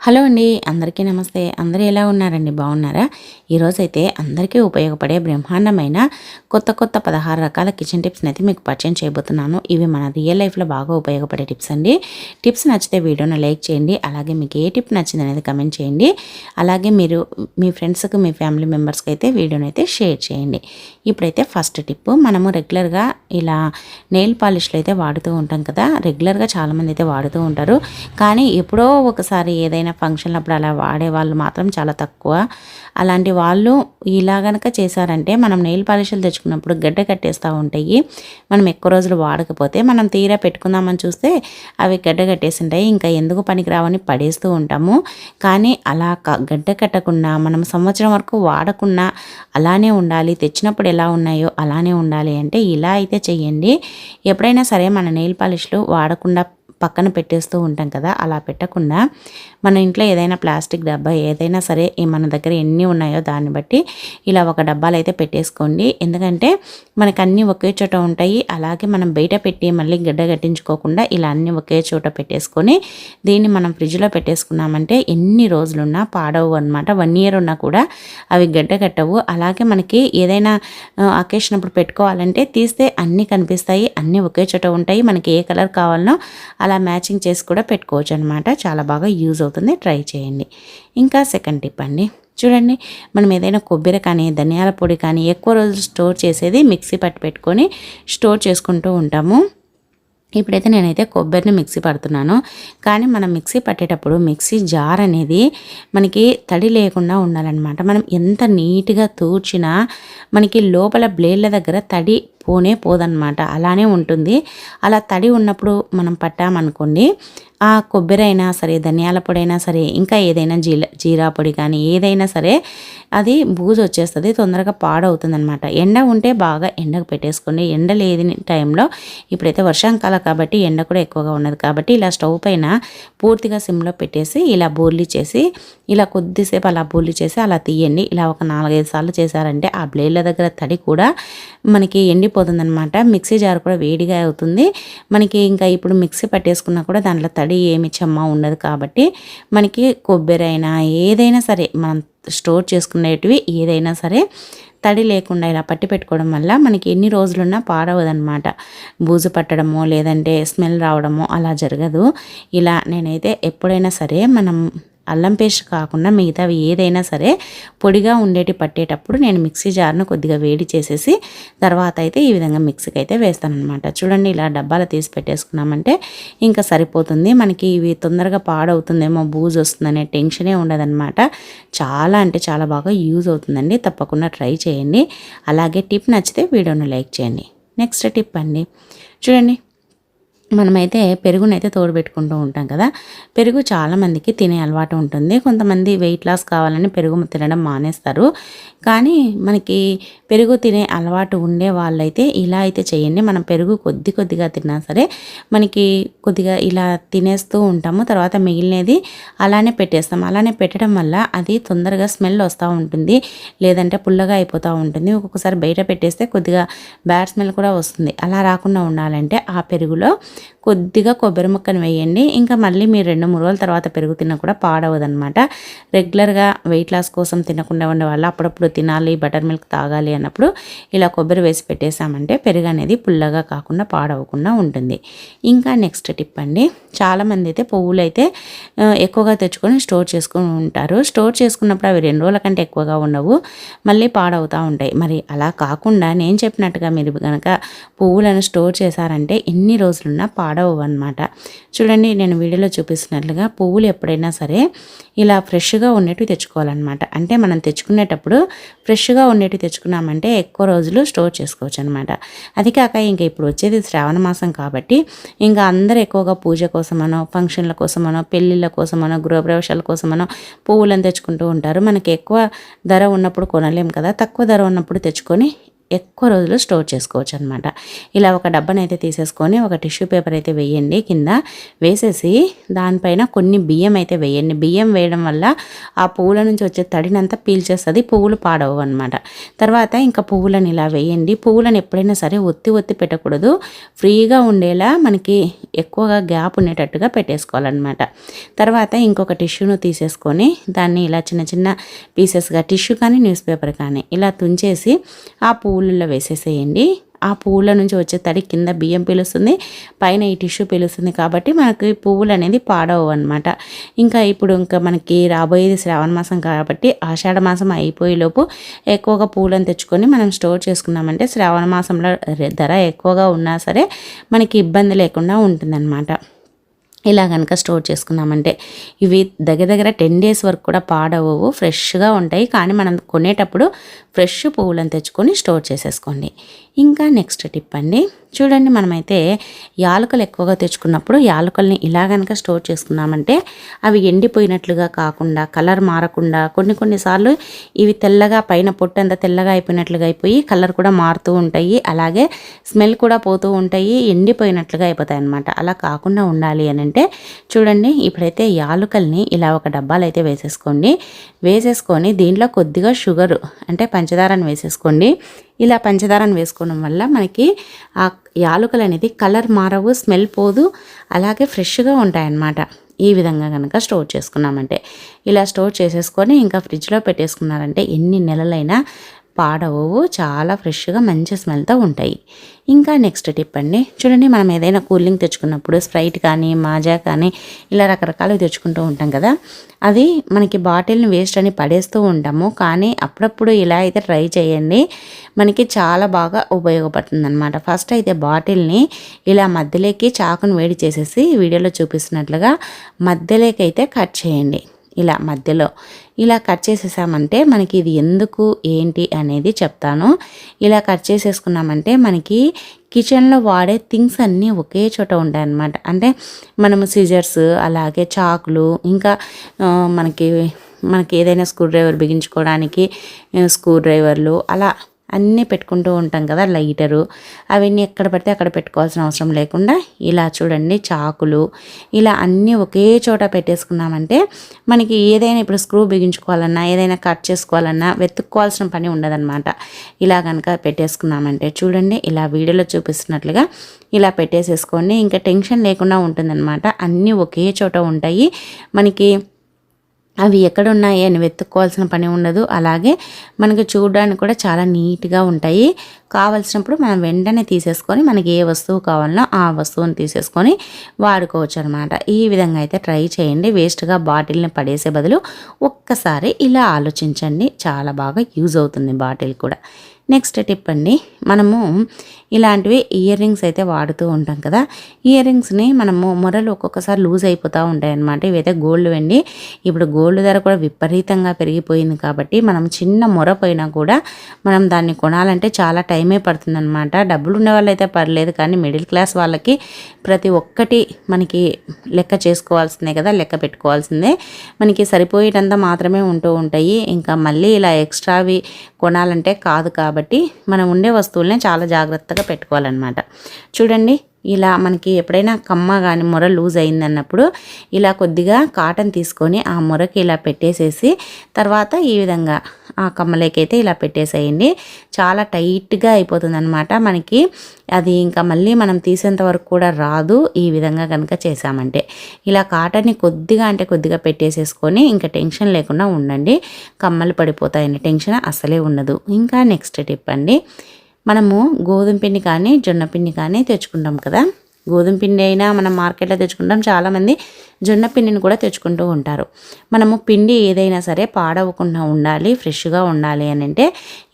Hello అండి అందరికీ నమస్తే. అందరూ ఎలా ఉన్నారండి? బాగున్నారా? ఈరోజైతే అందరికీ ఉపయోగపడే బ్రహ్మాండమైన కొత్త కొత్త పదహారు రకాల కిచెన్ టిప్స్ని అయితే మీకు పరిచయం చేయబోతున్నాను. ఇవి మన రియల్ లైఫ్లో బాగా ఉపయోగపడే టిప్స్ అండి. టిప్స్ నచ్చితే వీడియోని లైక్ చేయండి అలాగే మీకు ఏ టిప్ నచ్చింది అనేది కమెంట్ చేయండి. అలాగే మీరు మీ ఫ్రెండ్స్కి మీ ఫ్యామిలీ మెంబర్స్కి అయితే వీడియోని అయితే షేర్ చేయండి. ఇప్పుడైతే ఫస్ట్ టిప్ మనము రెగ్యులర్గా ఇలా నెయిల్ పాలిష్లు అయితే వాడుతూ ఉంటాం కదా రెగ్యులర్గా చాలామంది అయితే వాడుతూ ఉంటారు. కానీ ఎప్పుడో ఒకసారి ఏదైనా ఫంక్షన్లు అప్పుడు అలా వాడే వాళ్ళు మాత్రం చాలా తక్కువ. అలాంటి వాళ్ళు ఇలా గనక చేశారంటే మనం నెయిల్ పాలిష్లు తెచ్చుకున్నప్పుడు గడ్డ కట్టేస్తూ ఉంటాయి. మనం ఎక్కువ రోజులు వాడకపోతే మనం తీరా పెట్టుకుందామని చూస్తే అవి గడ్డ కట్టేసి ఉంటాయి ఇంకా ఎందుకు పనికిరావని పడేస్తూ ఉంటాము. కానీ అలా క- గడ్డ కట్టకుండా మనం సంవత్సరం వరకు వాడకుండా అలానే ఉండాలి. తెచ్చినప్పుడు ఎలా ఉన్నాయో అలానే ఉండాలి అంటే ఇలా అయితే చెయ్యండి. ఎప్పుడైనా సరే మన నెయిల్ పాలిష్లు వాడకుండా పక్కన పెట్టేస్తూ ఉంటాం కదా అలా పెట్టకుండా మన ఇంట్లో ఏదైనా ప్లాస్టిక్ డబ్బా ఏదైనా సరే మన దగ్గర ఎన్ని ఉన్నాయో దాన్ని బట్టి ఇలా ఒక డబ్బాలు అయితే పెట్టేసుకోండి. ఎందుకంటే మనకు అన్నీ ఒకే చోట ఉంటాయి. అలాగే మనం బయట పెట్టి మళ్ళీ గడ్డ కట్టించుకోకుండా ఇలా అన్నీ ఒకే చోట పెట్టేసుకొని దీన్ని మనం ఫ్రిడ్జ్లో పెట్టేసుకున్నామంటే ఎన్ని రోజులున్నా పాడవు అనమాట వన్ ఇయర్ ఉన్నా కూడా అవి గడ్డ కట్టవు. అలాగే మనకి ఏదైనా అకేషన్ అప్పుడు పెట్టుకోవాలంటే తీస్తే అన్నీ కనిపిస్తాయి. అన్నీ ఒకే చోట ఉంటాయి. మనకి ఏ కలర్ కావాలనో అలా మ్యాచింగ్ చేసి కూడా పెట్టుకోవచ్చు అనమాట చాలా బాగా యూజ్ అవుతుంది. ట్రై చేయండి. ఇంకా సెకండ్ టిప్ అండి. చూడండి మనం ఏదైనా కొబ్బరి కానీ ధనియాల పొడి కానీ ఎక్కువ రోజులు స్టోర్ చేసేది మిక్సీ పట్టి పెట్టుకొని స్టోర్ చేసుకుంటూ ఉంటాము. ఇప్పుడైతే నేనైతే కొబ్బరిని మిక్సీ పడుతున్నాను. కానీ మనం మిక్సీ పట్టేటప్పుడు మిక్సీ జార్ అనేది మనకి తడి లేకుండా ఉండాలన్నమాట. మనం ఎంత నీట్గా తూర్చినా మనకి లోపల బ్లేడ్ల దగ్గర తడి పోనే పోదన్నమాట. అలానే ఉంటుంది. అలా తడి ఉన్నప్పుడు మనం పట్టామనుకోండి ఆ కొబ్బరి అయినా సరే ధనియాల పొడి అయినా సరే ఇంకా ఏదైనా జీల జీరా పొడి కానీ ఏదైనా సరే అది బూజు వచ్చేస్తుంది తొందరగా పాడవుతుంది అనమాట ఎండ ఉంటే బాగా ఎండకు పెట్టేసుకోండి. ఎండ లేని టైంలో ఇప్పుడైతే వర్షాకాలం కాబట్టి ఎండ కూడా ఎక్కువగా ఉన్నది కాబట్టి ఇలా స్టవ్ పైన పూర్తిగా సిమ్లో పెట్టేసి ఇలా బోర్లీ చేసి ఇలా కొద్దిసేపు అలా బోర్లీ చేసి అలా తీయండి. ఇలా ఒక నాలుగైదు సార్లు చేశారంటే ఆ బ్లేడ్ల దగ్గర తడి కూడా మనకి ఎండిపో అయిపోతుందనమాట మిక్సీ జార్ కూడా వేడిగా అవుతుంది. మనకి ఇంకా ఇప్పుడు మిక్సీ పట్టేసుకున్నా కూడా దాంట్లో తడి ఏమి చెమ్మ ఉండదు కాబట్టి మనకి కొబ్బరి అయినా ఏదైనా సరే మనం స్టోర్ చేసుకునేటివి ఏదైనా సరే తడి లేకుండా ఇలా పట్టి పెట్టుకోవడం వల్ల మనకి ఎన్ని రోజులున్నా పారవదనమాట బూజు పట్టడమో లేదంటే స్మెల్ రావడమో అలా జరగదు. ఇలా నేనైతే ఎప్పుడైనా సరే మనం అల్లం పేస్ట్ కాకుండా మిగతావి ఏదైనా సరే పొడిగా ఉండేటి పట్టేటప్పుడు నేను మిక్సీ జార్ను కొద్దిగా వేడి చేసేసి తర్వాత అయితే ఈ విధంగా మిక్సీకి అయితే వేస్తానన్నమాట. చూడండి ఇలా డబ్బాలు తీసి పెట్టేసుకున్నామంటే ఇంకా సరిపోతుంది. మనకి ఇవి తొందరగా పాడవుతుందేమో బూజు వస్తుందనే టెన్షనే ఉండదన్నమాట. చాలా అంటే చాలా బాగా యూజ్ అవుతుందండి. తప్పకుండా ట్రై చేయండి. అలాగే టిప్ నచ్చితే వీడియోను లైక్ చేయండి. నెక్స్ట్ టిప్ అండి. చూడండి మనమైతే పెరుగునైతే తోడు పెట్టుకుంటూ ఉంటాం కదా. పెరుగు చాలామందికి తినే అలవాటు ఉంటుంది. కొంతమంది వెయిట్ లాస్ కావాలని పెరుగు తినడం మానేస్తారు. కానీ మనకి పెరుగు తినే అలవాటు ఉండే వాళ్ళైతే ఇలా అయితే చేయండి. మనం పెరుగు కొద్ది కొద్దిగా తిన్నా సరే మనకి కొద్దిగా ఇలా తినేస్తూ ఉంటాము. తర్వాత మిగిలినది అలానే పెట్టేస్తాం. అలానే పెట్టడం వల్ల అది తొందరగా స్మెల్ వస్తూ ఉంటుంది. లేదంటే పుల్లగా అయిపోతూ ఉంటుంది. ఒక్కొక్కసారి బయట పెట్టేస్తే కొద్దిగా బ్యాడ్ స్మెల్ కూడా వస్తుంది. అలా రాకుండా ఉండాలంటే ఆ పెరుగులో కొద్దిగా కొబ్బరి ముక్కను వేయండి. ఇంకా మళ్ళీ మీరు రెండు మూడు రోజుల తర్వాత పెరుగు తిన్నా కూడా పాడవదనమాట రెగ్యులర్గా వెయిట్ లాస్ కోసం తినకుండా ఉండే వాళ్ళు అప్పుడప్పుడు తినాలి బటర్ మిల్క్ తాగాలి అన్నప్పుడు ఇలా కొబ్బరి వేసి పెట్టేసామంటే పెరుగు అనేది పుల్లగా కాకుండా పాడవకుండా ఉంటుంది. ఇంకా నెక్స్ట్ టిప్ అండి చాలామంది అయితే పువ్వులు అయితే ఎక్కువగా తెచ్చుకొని స్టోర్ చేసుకుని ఉంటారు. స్టోర్ చేసుకున్నప్పుడు అవి రెండు రోజుల కంటే ఎక్కువగా ఉండవు. మళ్ళీ పాడవుతూ ఉంటాయి. మరి అలా కాకుండా నేను చెప్పినట్టుగా మీరు కనుక పువ్వులను స్టోర్ చేశారంటే ఎన్ని రోజులున్నా పాడవు అనమాట చూడండి నేను వీడియోలో చూపిస్తున్నట్లుగా పువ్వులు ఎప్పుడైనా సరే ఇలా ఫ్రెష్గా ఉండేటివి తెచ్చుకోవాలన్నమాట. అంటే మనం తెచ్చుకునేటప్పుడు ఫ్రెష్గా ఉండేటివి తెచ్చుకున్నామంటే ఎక్కువ రోజులు స్టోర్ చేసుకోవచ్చు అనమాట అది కాక ఇంకా ఇప్పుడు వచ్చేది శ్రావణ మాసం కాబట్టి ఇంకా అందరూ ఎక్కువగా పూజ కోసమనో ఫంక్షన్ల కోసమనో పెళ్ళిళ్ళ కోసమనో గృహప్రవేశాల కోసమనో పువ్వులను తెచ్చుకుంటూ ఉంటారు. మనకి ఎక్కువ ధర ఉన్నప్పుడు కొనలేం కదా తక్కువ ధర ఉన్నప్పుడు తెచ్చుకొని ఎక్కువ రోజులు స్టోర్ చేసుకోవచ్చు అనమాట ఇలా ఒక డబ్బాని అయితే తీసేసుకొని ఒక టిష్యూ పేపర్ అయితే వేయండి. కింద వేసేసి దానిపైన కొన్ని బియ్యం అయితే వేయండి. బియ్యం వేయడం వల్ల ఆ పువ్వుల నుంచి వచ్చే తడినంతా పీల్చేస్తుంది పువ్వులు పాడవు అనమాట తర్వాత ఇంకా పువ్వులను ఇలా వేయండి. పువ్వులను ఎప్పుడైనా సరే ఒత్తి ఒత్తి పెట్టకూడదు. ఫ్రీగా ఉండేలా మనకి ఎక్కువగా గ్యాప్ ఉండేటట్టుగా పెట్టేసుకోవాలన్నమాట. తర్వాత ఇంకొక టిష్యూను తీసేసుకొని దాన్ని ఇలా చిన్న చిన్న పీసెస్గా టిష్యూ కానీ న్యూస్ పేపర్ కానీ ఇలా తుంచేసి ఆ పూలల్లో వేసేసేయండి. ఆ పువ్వుల నుంచి వచ్చే తడి కింద బియ్యం పీలుస్తుంది పైన ఈ టిష్యూ పీలుస్తుంది కాబట్టి మనకి పువ్వులు అనేది పాడవు అనమాట ఇంకా ఇప్పుడు ఇంకా మనకి రాబోయేది శ్రావణ మాసం కాబట్టి ఆషాఢ మాసం అయిపోయేలోపు ఎక్కువగా పూలను తెచ్చుకొని మనం స్టోర్ చేసుకున్నామంటే శ్రావణ మాసంలో ధర ఎక్కువగా ఉన్నా సరే మనకి ఇబ్బంది లేకుండా ఉంటుందన్నమాట. ఇలా కనుక స్టోర్ చేసుకున్నామంటే ఇవి దగ్గర దగ్గర టెన్ డేస్ వరకు కూడా పాడవవు ఫ్రెష్గా ఉంటాయి. కానీ మనం కొనేటప్పుడు ఫ్రెష్ పువ్వులను తెచ్చుకొని స్టోర్ చేసేసుకోండి. ఇంకా నెక్స్ట్ టిప్ అండి. చూడండి మనమైతే యాలకలు ఎక్కువగా తెచ్చుకున్నప్పుడు యాలకల్ని ఇలా కనుక స్టోర్ చేసుకున్నామంటే అవి ఎండిపోయినట్లుగా కాకుండా కలర్ మారకుండా కొన్ని కొన్నిసార్లు ఇవి తెల్లగా పైన పొట్టు అంతా తెల్లగా అయిపోయినట్లుగా అయిపోయి కలర్ కూడా మారుతూ ఉంటాయి. అలాగే స్మెల్ కూడా పోతూ ఉంటాయి ఎండిపోయినట్లుగా అయిపోతాయి అనమాట అలా కాకుండా ఉండాలి అని అంటే చూడండి ఇప్పుడైతే యాలకల్ని ఇలా ఒక డబ్బాలు అయితే వేసేసుకోండి. వేసేసుకొని దీంట్లో కొద్దిగా షుగరు అంటే పంచదారని వేసేసుకోండి. ఇలా పంచదారను వేసుకోవడం వల్ల మనకి ఆ యాలకులు అనేది కలర్ మారవు స్మెల్ పోదు అలాగే ఫ్రెష్గా ఉంటాయన్నమాట. ఈ విధంగా కనుక స్టోర్ చేసుకున్నామంటే. ఇలా స్టోర్ చేసేసుకొని ఇంకా ఫ్రిడ్జ్లో పెట్టేసుకున్నారంటే ఎన్ని నెలలైనా పాడవు చాలా ఫ్రెష్గా మంచి స్మెల్తో ఉంటాయి. ఇంకా నెక్స్ట్ టిప్ అండి చూడండి మనం ఏదైనా కూలింగ్ తెచ్చుకున్నప్పుడు స్ప్రైట్ కానీ మాజా కానీ ఇలా రకరకాలు తెచ్చుకుంటూ ఉంటాం కదా. అది మనకి బాటిల్ని వేస్ట్ అని పడేస్తూ ఉంటాము. కానీ అప్పుడప్పుడు ఇలా అయితే ట్రై చేయండి. మనకి చాలా బాగా ఉపయోగపడుతుంది అనమాట ఫస్ట్ అయితే బాటిల్ని ఇలా మధ్యలోకి చాకును వేడి చేసేసి వీడియోలో చూపిస్తున్నట్లుగా మధ్యలోకి అయితే కట్ చేయండి. ఇలా మధ్యలో ఇలా కట్ చేసేసామంటే మనకి ఇది ఎందుకు ఏంటి అనేది చెప్తాను. ఇలా కట్ చేసేసుకున్నామంటే మనకి కిచెన్లో వాడే థింగ్స్ అన్నీ ఒకే చోట ఉంటాయన్నమాట. అంటే మనము సిజర్స్ అలాగే చాకులు ఇంకా మనకి మనకి ఏదైనా స్క్రూ డ్రైవర్ బిగించుకోవడానికి స్క్రూ డ్రైవర్లు అలా అన్నీ పెట్టుకుంటూ ఉంటాం కదా లైటరు. అవన్నీ ఎక్కడ పడితే అక్కడ పెట్టుకోవాల్సిన అవసరం లేకుండా ఇలా చూడండి చాకులు. ఇలా అన్నీ ఒకే చోట పెట్టేసుకున్నామంటే మనకి ఏదైనా ఇప్పుడు స్క్రూ బిగించుకోవాలన్నా ఏదైనా కట్ చేసుకోవాలన్నా వెతుక్కోవాల్సిన పని ఉండదన్నమాట. ఇలా కనుక పెట్టేసుకున్నామంటే చూడండి ఇలా వీడియోలో చూపిస్తున్నట్లుగా ఇలా పెట్టేసేసుకోండి. ఇంకా టెన్షన్ లేకుండా ఉంటుందన్నమాట. అన్నీ ఒకే చోట ఉంటాయి. మనకి అవి ఎక్కడున్నాయి అని వెతుక్కోవాల్సిన పని ఉండదు. అలాగే మనకి చూడడానికి కూడా చాలా నీట్గా ఉంటాయి. కావలసినప్పుడు మనం వెంటనే తీసేసుకొని మనకి ఏ వస్తువు కావాలనో ఆ వస్తువుని తీసేసుకొని వాడుకోవచ్చు అనమాట ఈ విధంగా అయితే ట్రై చేయండి. వేస్ట్గా బాటిల్ని పడేసే బదులు ఒక్కసారి ఇలా ఆలోచించండి. చాలా బాగా యూజ్ అవుతుంది బాటిల్ కూడా. నెక్స్ట్ టిప్ అండి. మనము ఇలాంటివి ఇయర్ రింగ్స్ అయితే వాడుతూ ఉంటాం కదా. ఇయర్ రింగ్స్ని మనము మొరలు ఒక్కొక్కసారి లూజ్ అయిపోతూ ఉంటాయన్నమాట. ఇవైతే గోల్డ్ వెండి. ఇప్పుడు గోల్డ్ ధర కూడా విపరీతంగా పెరిగిపోయింది కాబట్టి మనం చిన్న మొర పోయినా కూడా మనం దాన్ని కొనాలంటే చాలా టైమే పడుతుందన్నమాట. డబ్బులు ఉన్న వాళ్ళైతే పర్లేదు కానీ మిడిల్ క్లాస్ వాళ్ళకి ప్రతి ఒక్కటి మనకి లెక్క చేసుకోవాల్సిందే కదా లెక్క పెట్టుకోవాల్సిందే. మనకి సరిపోయేటంత మాత్రమే ఉంటూ ఉంటాయి. ఇంకా మళ్ళీ ఇలా ఎక్స్ట్రావి కొనాలంటే కాదు కాబట్టి మనం ఉండే వస్తువులనే చాలా జాగ్రత్తగా పెట్టుకోవాలన్నమాట. చూడండి ఇలా మనకి ఎప్పుడైనా కమ్మ కానీ మొర లూజ్ అయిందన్నప్పుడు ఇలా కొద్దిగా కాటన్ తీసుకొని ఆ మొరకి ఇలా పెట్టేసేసి తర్వాత ఈ విధంగా ఆ కమ్మలేకైతే ఇలా పెట్టేసేయండి. చాలా టైట్గా అయిపోతుంది అనమాట మనకి. అది ఇంకా మళ్ళీ మనం తీసేంత వరకు కూడా రాదు. ఈ విధంగా కనుక చేసామంటే ఇలా కాటన్ని కొద్దిగా అంటే కొద్దిగా పెట్టేసేసుకొని ఇంకా టెన్షన్ లేకుండా ఉండండి. కమ్మలు పడిపోతాయని టెన్షన్ అసలే ఉండదు. ఇంకా నెక్స్ట్ టిప్ అండి. మనము గోధుమ పిండి కానీ జొన్న పిండి కానీ తెచ్చుకుంటాం కదా. గోధుమ పిండి అయినా మనం మార్కెట్లో తెచ్చుకుంటాం. చాలామంది జొన్న పిండిని కూడా తెచ్చుకుంటూ ఉంటారు. మనము పిండి ఏదైనా సరే పాడవకుండా ఉండాలి ఫ్రెష్గా ఉండాలి అని అంటే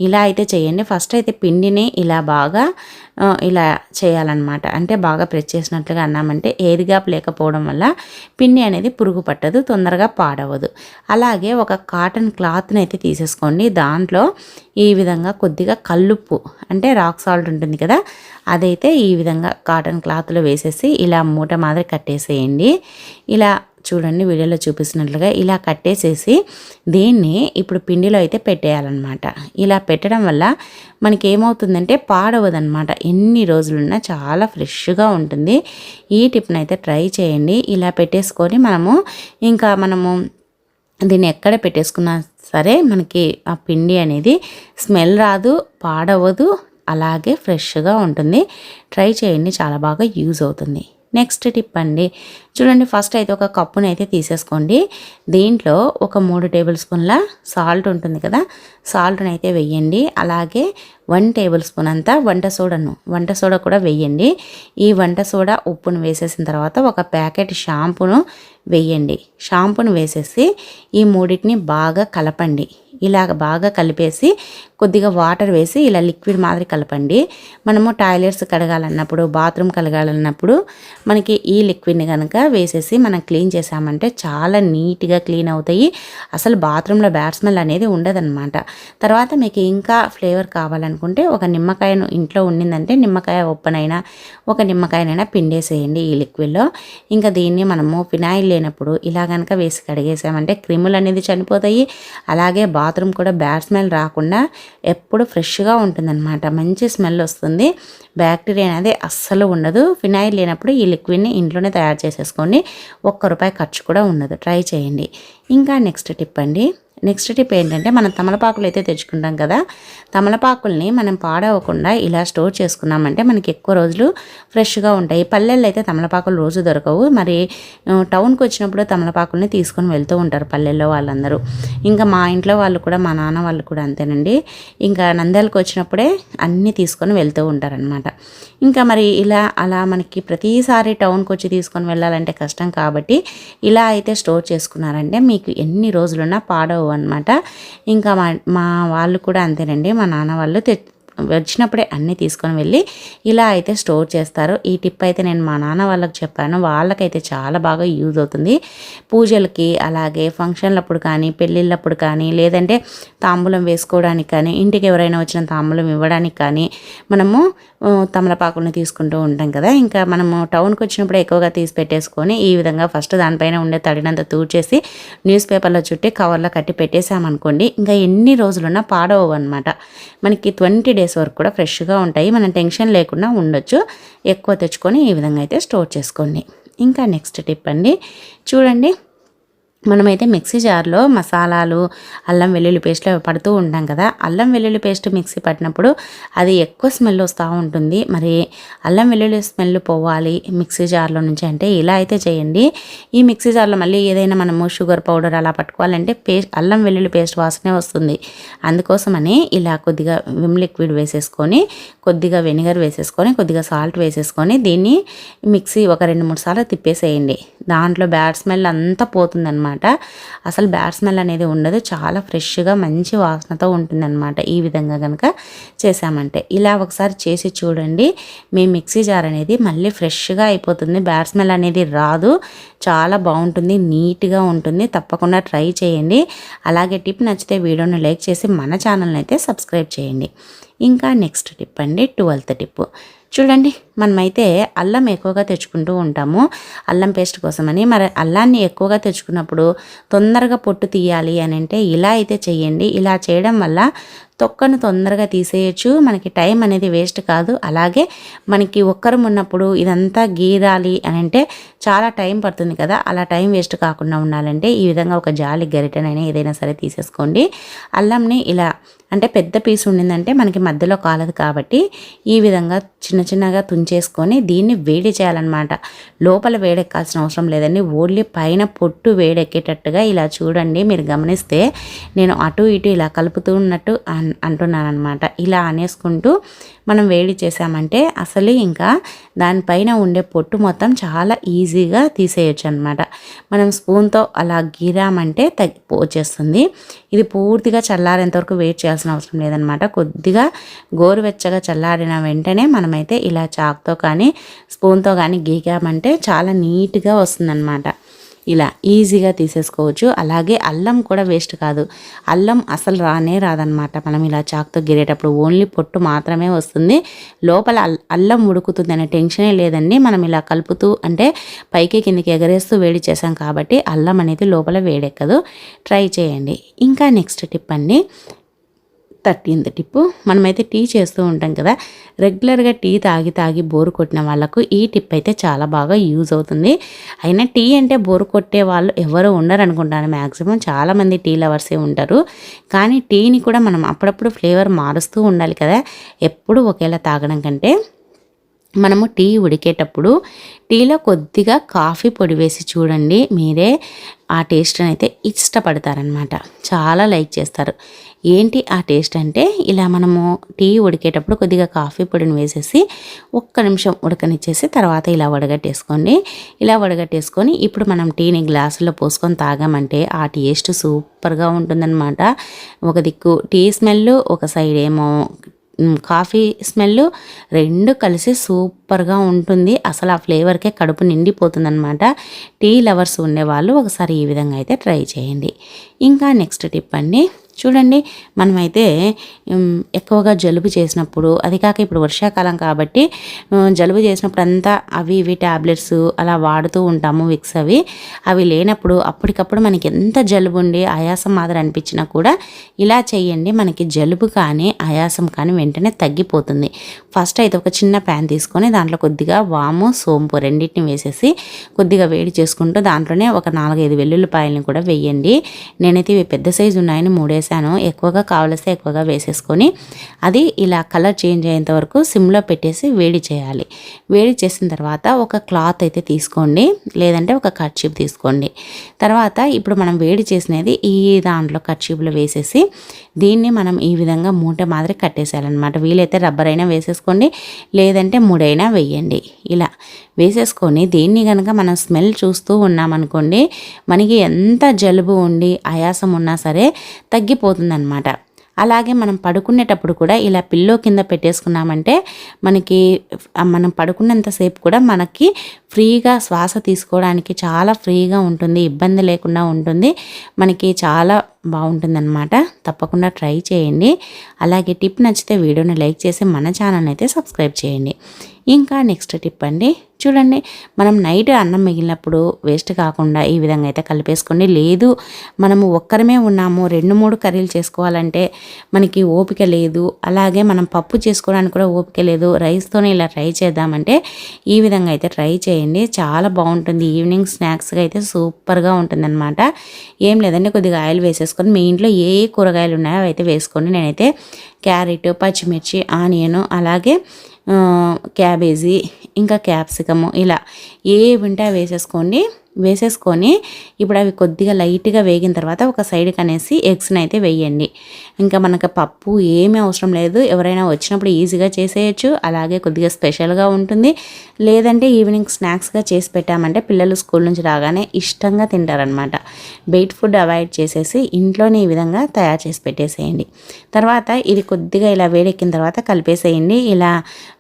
ఇలా అయితే చేయండి. ఫస్ట్ అయితే పిండిని ఇలా బాగా ఇలా చేయాలన్నమాట. అంటే బాగా ప్రెస్ చేసినట్లుగా అన్నామంటే ఏదిగా గ్యాప్ లేకపోవడం వల్ల పిండి అనేది పురుగు పట్టదు తొందరగా పాడవదు. అలాగే ఒక కాటన్ క్లాత్ని అయితే తీసేసుకోండి. దాంట్లో ఈ విధంగా కొద్దిగా కల్లుప్పు అంటే రాక్ సాల్ట్ ఉంటుంది కదా అదైతే ఈ విధంగా కాటన్ క్లాత్లో వేసేసి ఇలా మూట మాదిరి కట్టేసేయండి. ఇలా చూడండి వీడియోలో చూపిస్తున్నట్లుగా ఇలా కట్టేసేసి దీన్ని ఇప్పుడు పిండిలో అయితే పెట్టేయాలన్నమాట. ఇలా పెట్టడం వల్ల మనకి ఏమవుతుందంటే పాడవదనమాట ఎన్ని రోజులున్నా చాలా ఫ్రెష్గా ఉంటుంది. ఈ టిప్ని అయితే ట్రై చేయండి. ఇలా పెట్టేసుకొని మనము ఇంకా మనము దీన్ని ఎక్కడ పెట్టేసుకున్నా సరే మనకి ఆ పిండి అనేది స్మెల్ రాదు పాడవదు అలాగే ఫ్రెష్గా ఉంటుంది. ట్రై చేయండి చాలా బాగా యూజ్ అవుతుంది. నెక్స్ట్ టిప్ అండి. చూడండి ఫస్ట్ అయితే ఒక కప్పుని అయితే తీసేసుకోండి. దీంట్లో ఒక మూడు టేబుల్ స్పూన్ల సాల్ట్ ఉంటుంది కదా సాల్ట్ని అయితే వెయ్యండి అలాగే వన్ టేబుల్ స్పూన్ అంతా వంట సోడాను వంట సోడా కూడా వెయ్యండి ఈ వంట సోడా ఉప్పును వేసేసిన తర్వాత ఒక ప్యాకెట్ షాంపూను వెయ్యండి షాంపూను వేసేసి ఈ మూడింటిని బాగా కలపండి. ఇలాగ బాగా కలిపేసి కొద్దిగా వాటర్ వేసి ఇలా లిక్విడ్ మాదిరి కలపండి. మనము టాయిలెట్స్ కడగాలన్నప్పుడు బాత్రూమ్ కడగాలన్నప్పుడు మనకి ఈ లిక్విడ్ని కనుక వేసేసి మనం క్లీన్ చేసామంటే చాలా నీట్గా క్లీన్ అవుతాయి. అసలు బాత్రూంలో బ్యాడ్ స్మెల్ అనేది ఉండదన్నమాట. తర్వాత మీకు ఇంకా ఫ్లేవర్ కావాలనుకుంటే ఒక నిమ్మకాయను ఇంట్లో ఉండిందంటే నిమ్మకాయ ఉప్పనైనా ఒక నిమ్మకాయనైనా పిండేసేయండి ఈ లిక్విడ్లో. ఇంకా దీన్ని మనము ఫినాయిల్ లేనప్పుడు ఇలా కనుక వేసి కడిగేసామంటే క్రిములు అనేది చనిపోతాయి. అలాగే బాత్రూమ్ కూడా బ్యాడ్ స్మెల్ రాకుండా ఎప్పుడు ఫ్రెష్గా ఉంటుందన్నమాట. మంచి స్మెల్ వస్తుంది. బ్యాక్టీరియా అనేది అస్సలు ఉండదు. ఫినాయిల్ లేనప్పుడు ఈ లిక్విడ్ని ఇంట్లోనే తయారు చేసేసుకోండి. ఒక్క రూపాయి ఖర్చు కూడా ఉండదు. ట్రై చేయండి. ఇంకా నెక్స్ట్ టిప్ అండి. నెక్స్ట్ టిప్ ఏంటంటే మనం తమలపాకులు అయితే తెచ్చుకుంటాం కదా తమలపాకుల్ని మనం పాడవకుండా ఇలా స్టోర్ చేసుకున్నామంటే మనకి ఎక్కువ రోజులు ఫ్రెష్గా ఉంటాయి. పల్లెల్లో అయితే తమలపాకులు రోజు దొరకవు. మరి టౌన్కి వచ్చినప్పుడు తమలపాకుల్ని తీసుకొని వెళ్తూ ఉంటారు పల్లెల్లో వాళ్ళందరూ. ఇంకా మా ఇంట్లో వాళ్ళు కూడా మా నాన్న వాళ్ళు కూడా అంతేనండి. ఇంకా నంద్యాలకు వచ్చినప్పుడే అన్నీ తీసుకొని వెళ్తూ ఉంటారనమాట ఇంకా మరి ఇలా అలా మనకి ప్రతిసారి టౌన్కి వచ్చి తీసుకొని వెళ్ళాలంటే కష్టం కాబట్టి ఇలా అయితే స్టోర్ చేసుకున్నారంటే మీకు ఎన్ని రోజులున్నా పాడవు అనమాట ఇంకా మా మా వాళ్ళు కూడా అంతేనండి. మా నాన్న వాళ్ళు తె వచ్చినప్పుడే అన్నీ తీసుకొని వెళ్ళి ఇలా అయితే స్టోర్ చేస్తారు. ఈ టిప్ అయితే నేను మా నాన్న వాళ్ళకి చెప్పాను. వాళ్ళకైతే చాలా బాగా యూజ్ అవుతుంది. పూజలకి అలాగే ఫంక్షన్లప్పుడు కానీ పెళ్ళిళ్ళప్పుడు కానీ లేదంటే తాంబూలం వేసుకోవడానికి కానీ ఇంటికి ఎవరైనా వచ్చిన తాంబూలం ఇవ్వడానికి కానీ మనము తమలపాకులను తీసుకుంటూ ఉంటాం కదా. ఇంకా మనము టౌన్కి వచ్చినప్పుడు ఎక్కువగా తీసి పెట్టేసుకొని ఈ విధంగా ఫస్ట్ దానిపైన ఉండే తడినంత తూడ్చేసి న్యూస్ పేపర్లో చుట్టి కవర్లో కట్టి పెట్టేసామనుకోండి ఇంకా ఎన్ని రోజులున్నా పాడవు అనమాట మనకి ట్వంటీ డేస్ డేస్ వరకు కూడా ఫ్రెష్గా ఉంటాయి. మనం టెన్షన్ లేకుండా ఉండొచ్చు. ఎక్కువ తెచ్చుకొని ఈ విధంగా అయితే స్టోర్ చేసుకోండి. ఇంకా నెక్స్ట్ టిప్ అండి. చూడండి మనమైతే మిక్సీ జార్లో మసాలాలు అల్లం వెల్లుల్లి పేస్ట్లో పడుతూ ఉంటాం కదా. అల్లం వెల్లుల్లి పేస్ట్ మిక్సీ పట్టినప్పుడు అది ఎక్కువ స్మెల్ వస్తూ ఉంటుంది. మరి అల్లం వెల్లుల్లి స్మెల్ పోవాలి మిక్సీ జార్లో నుంచి అంటే ఇలా అయితే చేయండి. ఈ మిక్సీ జార్లో మళ్ళీ ఏదైనా మనము షుగర్ పౌడర్ అలా పట్టుకోవాలంటే పేస్ట్ అల్లం వెల్లుల్లి పేస్ట్ వాసనే వస్తుంది. అందుకోసమని ఇలా కొద్దిగా విమ్ లిక్విడ్ వేసేసుకొని కొద్దిగా వెనిగర్ వేసేసుకొని కొద్దిగా సాల్ట్ వేసేసుకొని దీన్ని మిక్సీ ఒక రెండు మూడు సార్లు తిప్పేసేయండి. దాంట్లో బ్యాడ్ స్మెల్ అంతా పోతుందన్నమాట. అనమాట అసలు బ్యాడ్ స్మెల్ అనేది ఉండదు. చాలా ఫ్రెష్గా మంచి వాసనతో ఉంటుందన్నమాట. ఈ విధంగా కనుక చేసామంటే ఇలా ఒకసారి చేసి చూడండి. మీ మిక్సీ జార్ అనేది మళ్ళీ ఫ్రెష్గా అయిపోతుంది. బ్యాడ్ స్మెల్ అనేది రాదు. చాలా బాగుంటుంది నీట్గా ఉంటుంది. తప్పకుండా ట్రై చేయండి. అలాగే టిప్ నచ్చితే వీడియోని లైక్ చేసి మన ఛానల్ని అయితే సబ్స్క్రైబ్ చేయండి. ఇంకా నెక్స్ట్ టిప్ అండి ట్వెల్త్ టిప్. చూడండి మనమైతే అల్లం ఎక్కువగా తెచ్చుకుంటూ ఉంటాము. అల్లం పేస్ట్ కోసమని. మరి అల్లాన్ని ఎక్కువగా తెచ్చుకున్నప్పుడు తొందరగా పొట్టు తీయాలి అని అంటే ఇలా అయితే చేయండి ఇలా చేయడం వల్ల తొక్కను తొందరగా తీసేయచ్చు. మనకి టైం అనేది వేస్ట్ కాదు. అలాగే మనకి ఒక్కరం ఉన్నప్పుడు ఇదంతా గీరాలి అని అంటే చాలా టైం పడుతుంది కదా. అలా టైం వేస్ట్ కాకుండా ఉండాలంటే ఈ విధంగా ఒక జాలి గరిటెనైనా ఏదైనా సరే తీసేసుకోండి. అల్లంని ఇలా అంటే పెద్ద పీస్ ఉండిందంటే మనకి మధ్యలో కాలదు కాబట్టి ఈ విధంగా చిన్న చిన్నగా తుంచేసుకొని దీన్ని వేడి చేయాలన్నమాట. లోపల వేడెక్కాల్సిన అవసరం లేదండి. ఓన్లీ పైన పొట్టు వేడెక్కేటట్టుగా ఇలా చూడండి. మీరు గమనిస్తే నేను అటు ఇటు ఇలా కలుపుతూ ఉన్నట్టు అంటున్నాను అనమాట ఇలా అనేసుకుంటూ మనం వేడి చేసామంటే అసలు ఇంకా దానిపైన ఉండే పొట్టు మొత్తం చాలా ఈజీగా తీసేయచ్చు అనమాట మనం స్పూన్తో అలా గీరామంటే తగ్గి వచ్చేస్తుంది. ఇది పూర్తిగా చల్లారేంత వరకు వెయిట్ చేయాల్సిన అవసరం లేదనమాట కొద్దిగా గోరువెచ్చగా చల్లారిన వెంటనే మనమైతే ఇలా చాక్తో కానీ స్పూన్తో కానీ గీకామంటే చాలా నీట్గా వస్తుందన్నమాట. ఇలా ఈజీగా తీసేసుకోవచ్చు. అలాగే అల్లం కూడా వేస్ట్ కాదు. అల్లం అసలు రానే రాదనమాట మనం ఇలా చాక్తో గిరేటప్పుడు ఓన్లీ పొట్టు మాత్రమే వస్తుంది. లోపల అల్లం ఉడుకుతుంది అనే టెన్షనే లేదండి. మనం ఇలా కలుపుతూ అంటే పైకి కిందకి ఎగరేస్తూ వేడి చేసాం కాబట్టి అల్లం అనేది లోపల వేడెక్కదు. ట్రై చేయండి. ఇంకా నెక్స్ట్ టిప్ అండి. Thirteenth tip. మనమైతే టీ చేస్తూ ఉంటాం కదా. రెగ్యులర్గా టీ తాగి తాగి బోరు కొట్టిన వాళ్ళకు ఈ టిప్ అయితే చాలా బాగా యూజ్ అవుతుంది. అయినా టీ అంటే బోరు కొట్టే వాళ్ళు ఎవరు ఉండరు అనుకుంటాను మ్యాక్సిమం చాలామంది టీ లవర్సే ఉంటారు. కానీ టీని కూడా మనం అప్పుడప్పుడు ఫ్లేవర్ మారుస్తూ ఉండాలి కదా. ఎప్పుడు ఒకేలా తాగడం కంటే మనము టీ ఉడికేటప్పుడు టీలో కొద్దిగా కాఫీ పొడి వేసి చూడండి మీరే ఆ టేస్ట్ని అయితే ఇష్టపడతారనమాట చాలా లైక్ చేస్తారు. ఏంటి ఆ టేస్ట్ అంటే ఇలా మనము టీ ఉడికేటప్పుడు కొద్దిగా కాఫీ పొడిని వేసేసి ఒక్క నిమిషం ఉడకనిచ్చేసి తర్వాత ఇలా వడగట్టేసుకోండి. ఇలా వడగట్టేసుకొని ఇప్పుడు మనం టీని గ్లాసులో పోసుకొని తాగామంటే ఆ టేస్ట్ సూపర్గా ఉంటుందన్నమాట. ఒక దిక్కు టీ స్మెల్ ఒక సైడ్ ఏమో కాఫీ స్మెల్ రెండు కలిసి సూపర్గా ఉంటుంది. అసలు ఆ ఫ్లేవర్కే కడుపు నిండిపోతుంది అనమాట టీ లవర్స్ ఉండేవాళ్ళు ఒకసారి ఈ విధంగా అయితే ట్రై చేయండి. ఇంకా నెక్స్ట్ టిప్ అండి. చూడండి మనమైతే ఎక్కువగా జలుబు చేసినప్పుడు అది కాక ఇప్పుడు వర్షాకాలం కాబట్టి జలుబు చేసినప్పుడు అంతా అవి ఇవి ట్యాబ్లెట్స్ అలా వాడుతూ ఉంటాము విక్స్ అవి. అవి లేనప్పుడు అప్పటికప్పుడు మనకి ఎంత జలుబు ఉండి ఆయాసం మాదిరి అనిపించినా కూడా ఇలా చేయండి మనకి జలుబు కానీ ఆయాసం కానీ వెంటనే తగ్గిపోతుంది. ఫస్ట్ అయితే ఒక చిన్న ప్యాన్ తీసుకొని దాంట్లో కొద్దిగా వాము సోంపు రెండింటిని వేసేసి కొద్దిగా వేడి చేసుకుంటూ దాంట్లోనే ఒక నాలుగైదు వెల్లుల్లిపాయలని కూడా వేయండి. నేనైతే ఇవి పెద్ద సైజు ఉన్నాయని మూడే వేసాను. ఎక్కువగా కావలిస్తే ఎక్కువగా వేసేసుకొని అది ఇలా కలర్ చేంజ్ అయ్యేంత వరకు సిమ్లో పెట్టేసి వేడి చేయాలి. వేడి చేసిన తర్వాత ఒక క్లాత్ అయితే తీసుకోండి. లేదంటే ఒక కర్చీప్ తీసుకోండి. తర్వాత ఇప్పుడు మనం వేడి చేసినది ఈ దాంట్లో కర్చీప్లో వేసేసి దీన్ని మనం ఈ విధంగా మూట మాదిరి కట్టేసేయాలన్నమాట. వీలైతే రబ్బర్ అయినా వేసేసుకోండి. లేదంటే మూడైనా వేయండి. ఇలా వేసేసుకొని దీన్ని కనుక మనం స్మెల్ చూస్తూ ఉన్నామనుకోండి మనకి ఎంత జలుబు ఉండి ఆయాసం ఉన్నా సరే తగ్గిపోతుందన్నమాట. అలాగే మనం పడుకునేటప్పుడు కూడా ఇలా పిల్లో కింద పెట్టేసుకున్నామంటే మనకి మనం పడుకున్నంతసేపు కూడా మనకి ఫ్రీగా శ్వాస తీసుకోవడానికి చాలా ఫ్రీగా ఉంటుంది ఇబ్బంది లేకుండా ఉంటుంది మనకి చాలా బాగుంటుందన్నమాట. తప్పకుండా ట్రై చేయండి. అలాగే టిప్ నచ్చితే వీడియోని లైక్ చేసి మన ఛానల్ అయితే సబ్స్క్రైబ్ చేయండి. ఇంకా నెక్స్ట్ టిప్ అండి. చూడండి మనం నైట్ అన్నం మిగిలినప్పుడు వేస్ట్ కాకుండా ఈ విధంగా అయితే కలిపేసుకోండి. లేదు మనము ఒక్కరమే ఉన్నాము రెండు మూడు కర్రీలు చేసుకోవాలంటే మనకి ఓపిక లేదు. అలాగే మనం పప్పు చేసుకోవడానికి కూడా ఓపిక లేదు. రైస్తోనే ఇలా ట్రై చేద్దామంటే ఈ విధంగా అయితే ట్రై చేయండి. చాలా బాగుంటుంది. ఈవినింగ్ స్నాక్స్గా అయితే సూపర్గా ఉంటుంది అనమాట ఏం లేదండి కొద్దిగా ఆయిల్ వేసేసుకొని మీ ఇంట్లో ఏ కూరగాయలు ఉన్నాయో అయితే వేసుకోండి. నేనైతే క్యారెట్ పచ్చిమిర్చి ఆనియన్ అలాగే క్యాబేజీ ఇంకా క్యాప్సికము ఇలా ఏ అవి వేసేసుకోండి వేసేసుకొని ఇప్పుడు అవి కొద్దిగా లైట్గా వేగిన తర్వాత ఒక సైడ్కి అనేసి ఎగ్స్ని అయితే వేయండి. ఇంకా మనకు పప్పు ఏమీ అవసరం లేదు. ఎవరైనా వచ్చినప్పుడు ఈజీగా చేసేయచ్చు. అలాగే కొద్దిగా స్పెషల్గా ఉంటుంది. లేదంటే ఈవినింగ్ స్నాక్స్గా చేసి పెట్టామంటే పిల్లలు స్కూల్ నుంచి రాగానే ఇష్టంగా తింటారనమాట బయట ఫుడ్ అవాయిడ్ చేసేసి ఇంట్లోనే ఈ విధంగా తయారు చేసి పెట్టేసేయండి. తర్వాత ఇది కొద్దిగా ఇలా వేడెక్కిన తర్వాత కలిపేసేయండి. ఇలా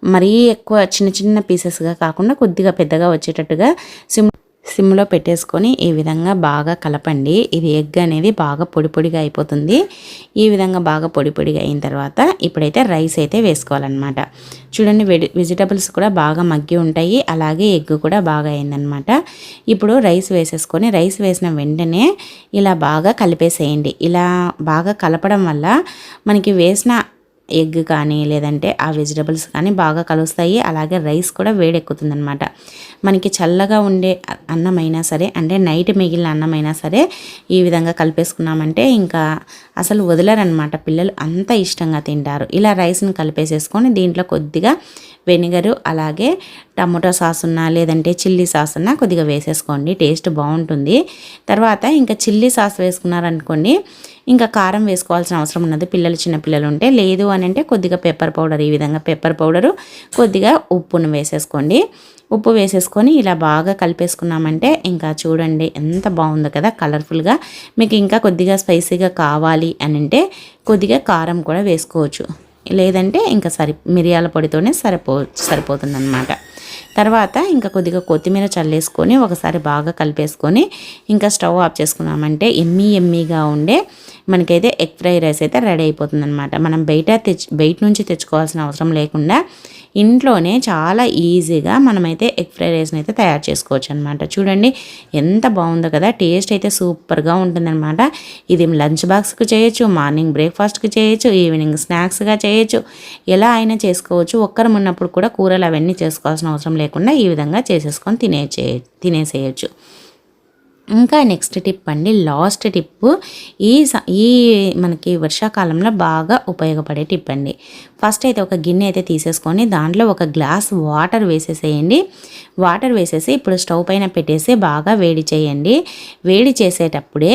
మరీ ఎక్కువ చిన్న చిన్న పీసెస్గా కాకుండా కొద్దిగా పెద్దగా వచ్చేటట్టుగా సిమ్ సిమ్లో పెట్టేసుకొని ఈ విధంగా బాగా కలపండి. ఇది ఎగ్ అనేది బాగా పొడి పొడిగా అయిపోతుంది. ఈ విధంగా బాగా పొడి పొడిగా అయిన తర్వాత ఇప్పుడైతే రైస్ అయితే వేసుకోవాలన్నమాట. చూడండి వెజిటబుల్స్ కూడా బాగా మగ్గి ఉంటాయి. అలాగే ఎగ్ కూడా బాగా అయిందనమాట ఇప్పుడు రైస్ వేసేసుకొని రైస్ వేసిన వెంటనే ఇలా బాగా కలిపేసేయండి. ఇలా బాగా కలపడం వల్ల మనకి వేసిన ఎగ్ కానీ లేదంటే ఆ వెజిటబుల్స్ కానీ బాగా కలుస్తాయి. అలాగే రైస్ కూడా వేడెక్కుతుందనమాట. మనకి చల్లగా ఉండే అన్నమైనా సరే అంటే నైట్ మిగిలిన అన్నమైనా సరే ఈ విధంగా కలిపేసుకున్నామంటే ఇంకా అసలు వదలరనమాట. పిల్లలు అంత ఇష్టంగా తింటారు. ఇలా రైస్ని కలిపేసేసుకొని దీంట్లో కొద్దిగా వెనిగరు అలాగే టమోటా సాస్ ఉన్నా లేదంటే చిల్లీ సాస్ ఉన్నా కొద్దిగా వేసేసుకోండి. టేస్ట్ బాగుంటుంది. తర్వాత ఇంకా చిల్లీ సాస్ వేసుకున్నారనుకోండి ఇంకా కారం వేసుకోవాల్సిన అవసరం ఉన్నది. పిల్లలు చిన్నపిల్లలు ఉంటే లేదు అని అంటే కొద్దిగా పెప్పర్ పౌడర్ ఈ విధంగా పెప్పర్ పౌడరు కొద్దిగా ఉప్పును వేసేసుకోండి. ఉప్పు వేసేసుకొని ఇలా బాగా కలిపేసుకున్నామంటే ఇంకా చూడండి ఎంత బాగుందో కదా కలర్ఫుల్గా మీకు ఇంకా కొద్దిగా స్పైసీగా కావాలి అని అంటే కొద్దిగా కారం కూడా వేసుకోవచ్చు. లేదంటే ఇంకా సరి మిరియాల పొడితోనే సరిపో సరిపోతుందన్నమాట. తర్వాత ఇంకా కొద్దిగా కొత్తిమీర చల్లేసుకొని ఒకసారి బాగా కలిపేసుకొని ఇంకా స్టవ్ ఆఫ్ చేసుకున్నామంటే ఎమ్మీ ఎమ్మీగా ఉండే మనకైతే ఎగ్ ఫ్రై రైస్ అయితే రెడీ అయిపోతుంది అనమాట మనం బయట తెచ్చి బయట నుంచి తెచ్చుకోవాల్సిన అవసరం లేకుండా ఇంట్లోనే చాలా ఈజీగా మనమైతే ఎగ్ ఫ్రై రైస్ని అయితే తయారు చేసుకోవచ్చు అనమాట చూడండి ఎంత బాగుందో కదా టేస్ట్ అయితే సూపర్గా ఉంటుందన్నమాట. ఇది లంచ్ బాక్స్కి చేయొచ్చు మార్నింగ్ బ్రేక్ఫాస్ట్కి చేయొచ్చు ఈవినింగ్ స్నాక్స్గా చేయొచ్చు ఎలా అయినా చేసుకోవచ్చు. ఒక్కరు ఉన్నప్పుడు కూడా కూరలు అవన్నీ చేసుకోవాల్సిన అవసరం లేకుండా ఈ విధంగా చేసేసుకొని తినే తినేసేయచ్చు. ఇంకా నెక్స్ట్ టిప్ అండి లాస్ట్ టిప్ ఈ ఈ మనకి వర్షాకాలంలో బాగా ఉపయోగపడే టిప్ అండి. ఫస్ట్ అయితే ఒక గిన్నె అయితే తీసేసుకొని దాంట్లో ఒక గ్లాస్ వాటర్ వేసేసేయండి. వాటర్ వేసేసి ఇప్పుడు స్టవ్ పైన పెట్టేసి బాగా వేడి చేయండి. వేడి చేసేటప్పుడే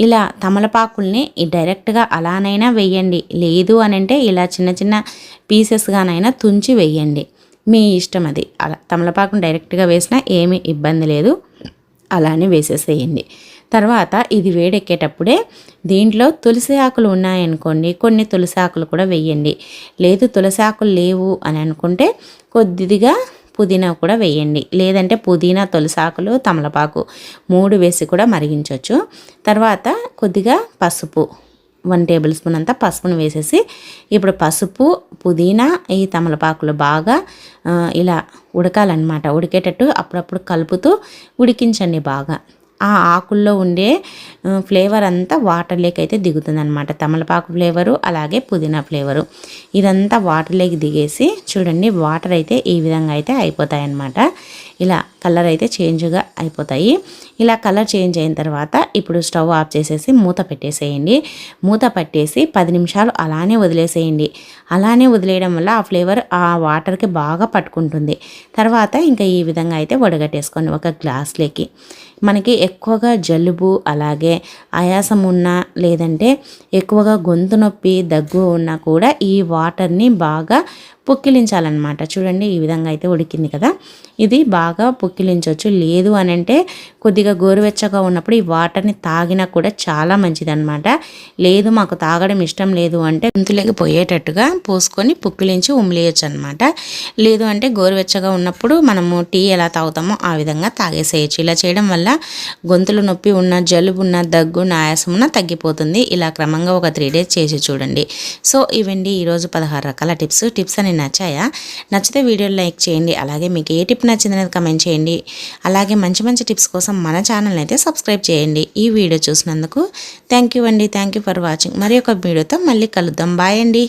ఇలా తమలపాకుల్ని డైరెక్ట్గా అలానైనా వేయండి. లేదు అని అంటే ఇలా చిన్న చిన్న పీసెస్గానైనా తుంచి వేయండి. మీ ఇష్టం అది. అలా తమలపాకును డైరెక్ట్గా వేసినా ఏమీ ఇబ్బంది లేదు. అలానే వేసేసేయండి. తర్వాత ఇది వేడెక్కేటప్పుడే దీంట్లో తులసి ఆకులు ఉన్నాయనుకోండి కొన్ని తులసి ఆకులు కూడా వేయండి. లేదు తులసి ఆకులు లేవు అని అనుకుంటే కొద్దిగా పుదీనా కూడా వేయండి. లేదంటే పుదీనా తులసాకులు తమలపాకు మూడు వేసి కూడా మరిగించవచ్చు తర్వాత కొద్దిగా పసుపు వన్ టేబుల్ స్పూన్ అంతా పసుపును వేసేసి ఇప్పుడు పసుపు పుదీనా ఈ తమలపాకులు బాగా ఇలా ఉడకాలన్నమాట. ఉడికేటట్టు అప్పుడప్పుడు కలుపుతూ ఉడికించండి బాగా. ఆ ఆకుల్లో ఉండే ఫ్లేవర్ అంతా వాటర్లోకి అయితే దిగుతుంది అనమాట తమలపాకు ఫ్లేవరు అలాగే పుదీనా ఫ్లేవరు. ఇదంతా వాటర్లోకి దిగేసి చూడండి వాటర్ అయితే ఈ విధంగా అయితే అయిపోతాయి అన్నమాట ఇలా కలర్ అయితే చేంజ్గా అయిపోతాయి. ఇలా కలర్ చేంజ్ అయిన తర్వాత ఇప్పుడు స్టవ్ ఆఫ్ చేసేసి మూత పెట్టేసేయండి. మూత పట్టేసి పది నిమిషాలు అలానే వదిలేసేయండి. అలానే వదిలేయడం వల్ల ఆ ఫ్లేవర్ ఆ వాటర్కి బాగా పట్టుకుంటుంది. తర్వాత ఇంకా ఈ విధంగా అయితే వడగట్టేసుకోండి ఒక గ్లాస్లోకి. మనకి ఎక్కువగా జలుబు అలాగే ఆయాసం ఉన్నా లేదంటే ఎక్కువగా గొంతు నొప్పి దగ్గు ఉన్నా కూడా ఈ వాటర్ని బాగా పుక్కిలించాలన్నమాట. చూడండి ఈ విధంగా అయితే ఉడికింది కదా. ఇది బాగా పుక్కిలించవచ్చు లేదు అని అంటే కొద్దిగా గోరువెచ్చగా ఉన్నప్పుడు ఈ వాటర్ని తాగినా కూడా చాలా మంచిదన్నమాట. లేదు మాకు తాగడం ఇష్టం లేదు అంటే గొంతులోకి పోయేటట్టుగా పోసుకొని పుక్కిలించి ఉమ్మిలేయచ్చు అనమాట లేదు అంటే గోరువెచ్చగా ఉన్నప్పుడు మనము టీ ఎలా తాగుతామో ఆ విధంగా తాగేసేయచ్చు. ఇలా చేయడం వల్ల గొంతులు నొప్పి ఉన్న జలుబు ఉన్న దగ్గు నాయాసం ఉన్న తగ్గిపోతుంది. ఇలా క్రమంగా ఒక త్రీ డేస్ చేసి చూడండి. సో ఇవండి ఈరోజు పదహారు రకాల టిప్స్. టిప్స్ అని నచ్చాయా? నచ్చితే వీడియోని లైక్ చేయండి. అలాగే మీకు ఏ టిప్ నచ్చిందనేది కమెంట్ చేయండి. అలాగే మంచి మంచి టిప్స్ కోసం మన ఛానల్ అయితే సబ్స్క్రైబ్ చేయండి. ఈ వీడియో చూసినందుకు థ్యాంక్ యూ అండి. Thank you for watching. మరి ఒక వీడియోతో మళ్ళీ కలుద్దాం. బాయ్ అండి.